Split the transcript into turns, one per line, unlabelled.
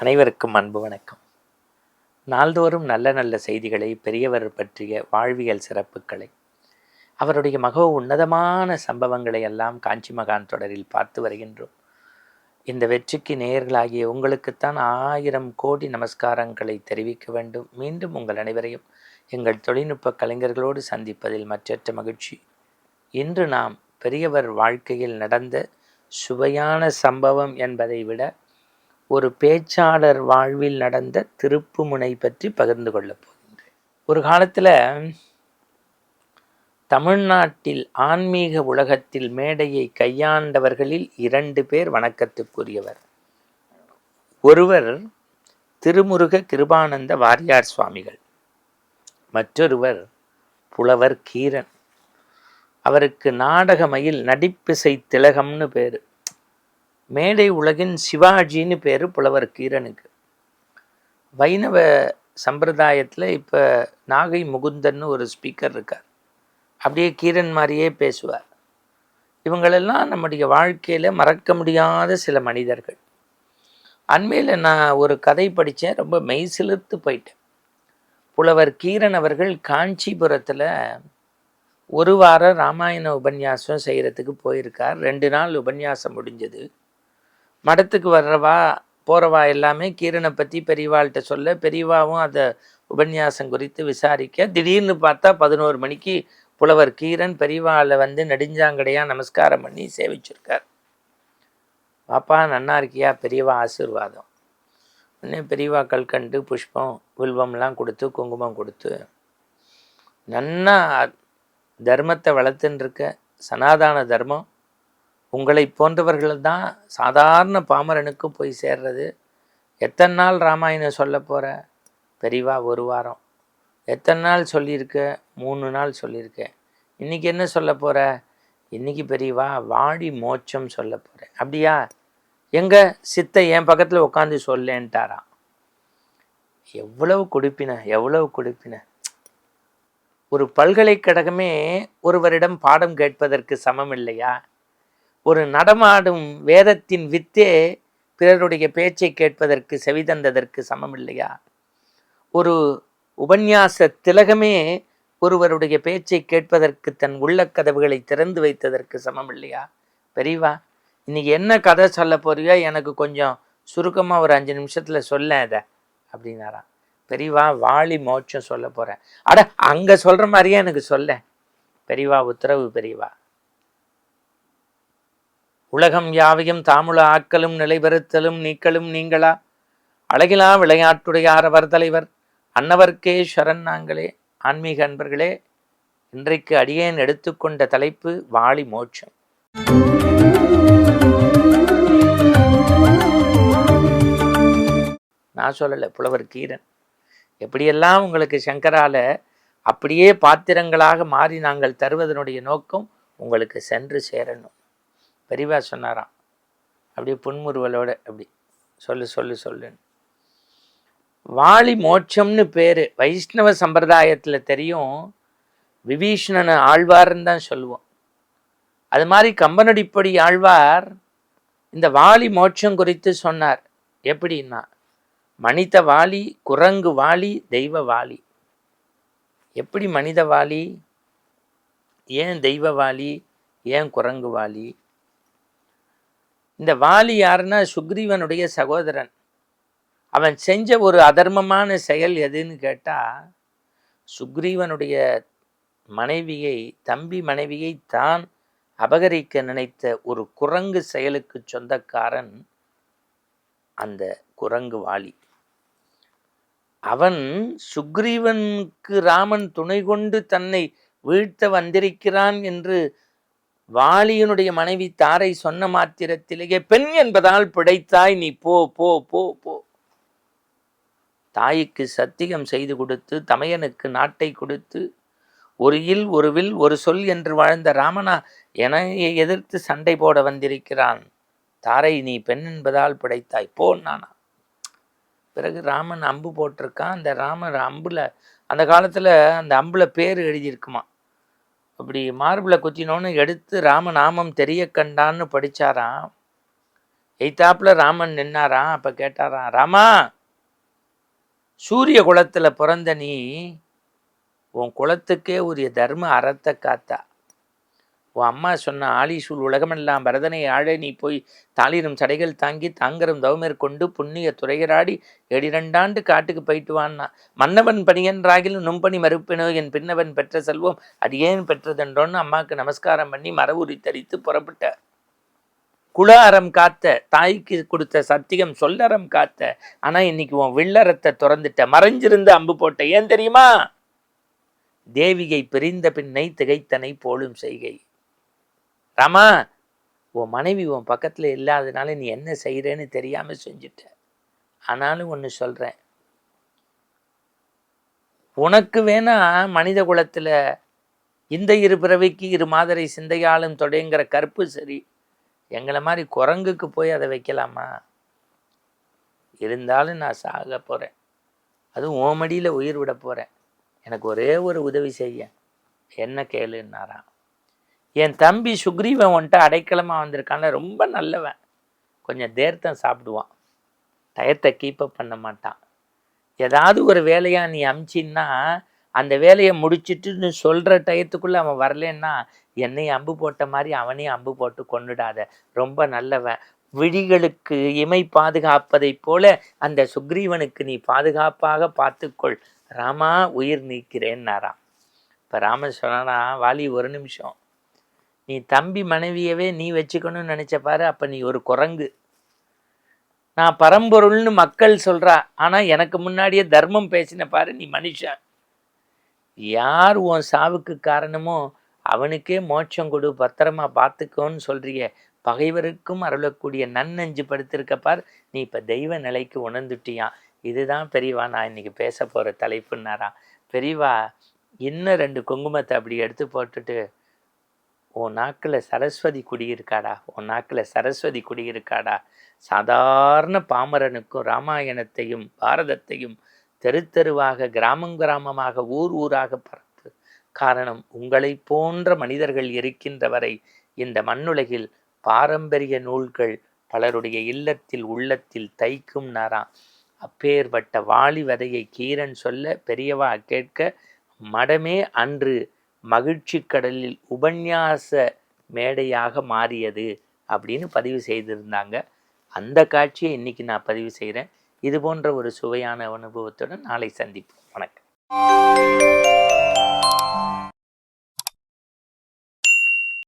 அனைவருக்கும் அன்பு வணக்கம். நாள்தோறும் நல்ல நல்ல செய்திகளை பெரியவர் பற்றிய வாழ்வியல் சிறப்புகளை அவருடைய மக உன்னதமான சம்பவங்களை எல்லாம் காஞ்சி மகான் தொடரில் பார்த்து வருகின்றோம். இந்த வெற்றிக்கு நேயர்களாகிய உங்களுக்குத்தான் ஆயிரம் கோடி நமஸ்காரங்களை தெரிவிக்க வேண்டும். மீண்டும் உங்கள் அனைவரையும் எங்கள் தொழில்நுட்ப கலைஞர்களோடு சந்திப்பதில் மற்றற்ற மகிழ்ச்சி. இன்று நாம் பெரியவர் வாழ்க்கையில் நடந்த சுவையான சம்பவம் என்பதை விட ஒரு பேச்சாளர் வாழ்வில் நடந்த திருப்பு முனை பற்றி பகிர்ந்து கொள்ளப் போகின்றேன். ஒரு காலத்தில் தமிழ்நாட்டில் ஆன்மீக உலகத்தில் மேடையை கையாண்டவர்களில் இரண்டு பேர் வணக்கத்துக்குரியவர் ஒருவர் திருமுருக கிருபானந்த வாரியார் சுவாமிகள். மற்றொருவர் புலவர் கீரன். அவருக்கு நாடகமையில் நடிப்பிசை திலகம்னு பேர். மேடை உலகின் சிவாஜின்னு பேர் புலவர் கீரனுக்கு. வைணவ சம்பிரதாயத்தில் இப்போ நாகை முகுந்தன்னு ஒரு ஸ்பீக்கர் இருக்கார். அப்படியே கீரன் மாதிரியே பேசுவார். இவங்களெல்லாம் நம்முடைய வாழ்க்கையில் மறக்க முடியாத சில மனிதர்கள். அண்மையில் நான் ஒரு கதை படித்தேன் ரொம்ப மெய் சிலிர்த்து போயிட்டேன். புலவர் கீரன் அவர்கள் காஞ்சிபுரத்தில் ஒரு வாரம் ராமாயண உபன்யாசம் செய்கிறதுக்கு போயிருக்கார். ரெண்டு நாள் உபன்யாசம் முடிஞ்சது. மடத்துக்கு வர்றவா போகிறவா எல்லாமே கீரனை பற்றி பெரியவாள்கிட்ட சொல்ல பெரியவாவும் அதை உபன்யாசம் குறித்து விசாரிக்க திடீர்னு பார்த்தா பதினோரு மணிக்கு புலவர் கீரன் பெரியவாளை வந்து நெடுஞ்சாங்கடையாக நமஸ்காரம் பண்ணி சேவிச்சிருக்கார். பாப்பா நன்னா இருக்கியா? பெரியவா ஆசீர்வாதம். உடனே பெரியவா கல்கண்டு புஷ்பம் வில்வம்லாம் கொடுத்து குங்குமம் கொடுத்து நன்னா தர்மத்தை வளர்த்துன்னு இருக்க சனாதான தர்மம் உங்களை போன்றவர்கள் தான் சாதாரண பாமரனுக்கும் போய் சேர்றது. எத்தனை நாள் ராமாயணம் சொல்ல போகிற பெரியவா ஒரு வாரம். எத்தனை நாள் சொல்லியிருக்க? மூணு நாள் சொல்லியிருக்கேன் இன்றைக்கி என்ன சொல்ல போகிற இன்றைக்கி பெரியவா வாடி மோட்சம் சொல்ல போகிறேன் அப்படியா? எங்கே? சித்தை என் பக்கத்தில் உட்காந்து சொல்லேன்ட்டாராம். எவ்வளவு கொடுப்பின எவ்வளவு கொடுப்பின. ஒரு பல்கலைக்கழகமே ஒருவரிடம் பாடம் கேட்பதற்கு சமம் இல்லையா ஒரு நடமாடும் வேதத்தின் வித்தே பிறருடைய பேச்சை கேட்பதற்கு செவிதந்ததற்கு சமம் இல்லையா ஒரு உபன்யாச திலகமே ஒருவருடைய பேச்சை கேட்பதற்கு தன் உள்ள கதவுகளை திறந்து வைத்ததற்கு சமம் இல்லையா பெரியவா இன்னைக்கு என்ன கதை சொல்ல போறியோ எனக்கு கொஞ்சம் சுருக்கமாக ஒரு அஞ்சு நிமிஷத்தில் சொல்ல அதை அப்படின்னாராம் பெரியவா வாளி மோட்சம் சொல்ல போகிறேன் அட அங்கே சொல்கிற மாதிரியே எனக்கு சொல்ல. பெரியவா உத்தரவு பெரியவா. உலகம் யாவையும் தாமுள ஆக்கலும் நிலைபெறுத்தலும் நீக்கலும் நீங்களா? அழகிலா விளையாட்டுடையார் அவர் தலைவர் அன்னவர்க்கே சரண் நாங்களே. ஆன்மீக அன்பர்களே இன்றைக்கு அடியேன் எடுத்துக்கொண்ட தலைப்பு வாளி மோட்சம். நான் சொல்லலை புலவர் கீரன். எப்படியெல்லாம் உங்களுக்கு சங்கரால அப்படியே பாத்திரங்களாக மாறி நாங்கள் தருவதனுடைய நோக்கம் உங்களுக்கு சென்று சேரணும். பெரியவா சொன்னாராம். அப்படியே புன்முறுவலோட அப்படி. சொல்லு சொல்லு சொல்லுன்னு. வாலி மோட்சம்னு பேர். வைஷ்ணவ சம்பிரதாயத்தில் தெரியும். விபீஷணன் ஆழ்வார்னு தான் சொல்லுவோம். அது மாதிரி கம்பனடிப்படி ஆழ்வார் இந்த வாலி மோட்சம் குறித்து சொன்னார். எப்படின்னா மனித வாலி குரங்கு வாலி தெய்வ வாலி. எப்படி மனித வாலி? ஏன் தெய்வ வாலி? ஏன் குரங்கு வாலி? இந்த வாலி யாருன்னா சுக்ரீவனுடைய சகோதரன். அவன் செஞ்ச ஒரு அதர்மமான செயல் எதுன்னு கேட்டால் சுக்ரீவனுடைய மனைவியை தம்பி மனைவியை தான் அபகரிக்க நினைத்த ஒரு குரங்கு செயலுக்கு சொந்தக்காரன் அந்த குரங்கு வாலி. அவன் சுக்ரீவனுக்கு ராமன் துணை கொண்டு தன்னை வீழ்த்த வந்திருக்கிறான் என்று வாலியனுடைய மனைவி தாரை சொன்ன மாத்திரத்திலேயே பெண் என்பதால் பிடைத்தாய் நீ போ போ போ போ. தாய்க்கு சத்தியம் செய்து கொடுத்து தமையனுக்கு நாட்டை கொடுத்து ஒரு இல் ஒரு வில் ஒரு சொல் என்று வாழ்ந்த ராமனா என எதிர்த்து சண்டை போட வந்திருக்கிறான். தாரை நீ பெண் என்பதால் பிடைத்தாய் போ நானா. பிறகு ராமன் அம்பு போட்டிருக்கான். அந்த ராமர் அம்புல அந்த காலத்தில் அந்த அம்புல பேர் எழுதியிருக்குமா அப்படி மார்பில் குத்தினோன்னு எடுத்து ராமநாமம் தெரிய கண்டான்னு படித்தாராம் எய்த்தாப்புல ராமன் நின்னாராம் அப்போ கேட்டாராம் ராமா சூரிய குலத்துல பிறந்த நீ உன் குலத்துக்கே உரிய தர்ம அறத்தை காத்தா. உன் அம்மா சொன்ன ஆலிசூல் உலகமெல்லாம் பரதனை ஆழ நீ போய் தாளிரும் சடைகள் தாங்கி தாங்கரும் தவமேற்கொண்டு புண்ணிய துறையராடி எடிரண்டாண்டு காட்டுக்கு போயிட்டு வான்னா. மன்னவன் பணியன்றாகிலும் நும்பணி மறுப்பினோ என் பின்னவன் பெற்ற செல்வம். அடியேன் பெற்றதென்றோன்னு அம்மாவுக்கு நமஸ்காரம் பண்ணி மரவுரி தரித்து புறப்பட்ட. குல அறம் காத்த தாய்க்கு கொடுத்த சத்தியம் சொல்லறம் காத்த. ஆனால் இன்னைக்கு உன் வில்லறத்தை திறந்துட்ட மறைஞ்சிருந்து அம்பு போட்ட ஏன் தெரியுமா? தேவிகை பிரிந்த பின்னை திகைத்தனை போலும் செய்கை. ராமா உன் மனைவி உன் பக்கத்தில் இல்லாதனால நீ என்ன செய்கிறேன்னு தெரியாமல் செஞ்சுட்ட. ஆனாலும் ஒன்று சொல்கிறேன் உனக்கு வேணா மனித குலத்தில் இந்த இரு பிறவிக்கு இரு மாதரை சிந்தையாலும் தொடைங்கிற கற்பு சரி எங்களை மாதிரி குரங்குக்கு போய் அதை வைக்கலாமா? இருந்தாலும் நான் சாக போகிறேன் அதுவும் ஓமடியில் உயிர் விட போகிறேன் எனக்கு ஒரே ஒரு உதவி செய்ய. என்ன கேளுன்னாராம். என் தம்பி சுக்ரீவன் வந்துட்டு அடைக்கலமாக வந்திருக்கான்ல ரொம்ப நல்லவன். கொஞ்சம் தேர்த்தம் சாப்பிடுவான். டயத்தை கீப்பப் பண்ண மாட்டான். ஏதாவது ஒரு வேலையாக நீ அமிச்சின்னா அந்த வேலையை முடிச்சிட்டுன்னு சொல்கிற டயத்துக்குள்ளே அவன் வரலன்னா என்னை அம்பு போட்ட மாதிரி அவனையும் அம்பு போட்டு கொண்டுடாத ரொம்ப நல்லவன். விழிகளுக்கு இமை பாதுகாப்பதைப் போல அந்த சுக்ரீவனுக்கு நீ பாதுகாப்பாக பார்த்துக்கொள். ராமா உயிர் நீக்கிறேன்னாராம். இப்போ ராமன் சொன்னானா வாலி ஒரு நிமிஷம். நீ தம்பி மனைவியவே நீ வச்சுக்கணும்னு நினைச்ச பாரு அப்போ நீ ஒரு குரங்கு. நான் பரம்பொருள்னு மக்கள் சொல்றா ஆனா எனக்கு முன்னாடியே தர்மம் பேசின பாரு நீ மனுஷன். யார் உன் சாவுக்கு காரணமோ அவனுக்கே மோட்சம் கொடு பத்திரமா பார்த்துக்கோன்னு சொல்றிய. பகைவருக்கும் அருளக்கூடிய நன்னஞ்சு படுத்திருக்க பார் நீ இப்போ தெய்வ நிலைக்கு உணர்ந்துட்டியான் இதுதான் பெரியவா நான் இன்னைக்கு பேச போகிற தலைப்புன்னாரா பெரியவா இன்னும் ரெண்டு குங்குமத்தை அப்படி எடுத்து போட்டுட்டு உன் நாக்கில் சரஸ்வதி குடியிருக்காடா? உன் நாக்கில் சரஸ்வதி குடியிருக்காடா? சாதாரண பாமரனுக்கும் ராமாயணத்தையும் பாரதத்தையும் தெரு தெருவாக கிராமம் கிராமமாக ஊர் ஊராக பறந்து காரணம் உங்களை போன்ற மனிதர்கள் இருக்கின்ற வரை இந்த மண்ணுலகில் பாரம்பரிய நூல்கள் பலருடைய இல்லத்தில் உள்ளத்தில் தைக்கும் நாராம் அப்பேர்பட்ட வாலி வதையை கீரன் சொல்ல பெரியவா கேட்க மடமே அன்று மகிழ்ச்சி கடலில் உபன்யாச மேடையாக மாறியது அப்படின்னு பதிவு செய்திருந்தாங்க. அந்த காட்சியை இன்னைக்கு நான் பதிவு செய்கிறேன் இது போன்ற ஒரு சுவையான அனுபவத்துடன் நாளை சந்திப்போம். வணக்கம்.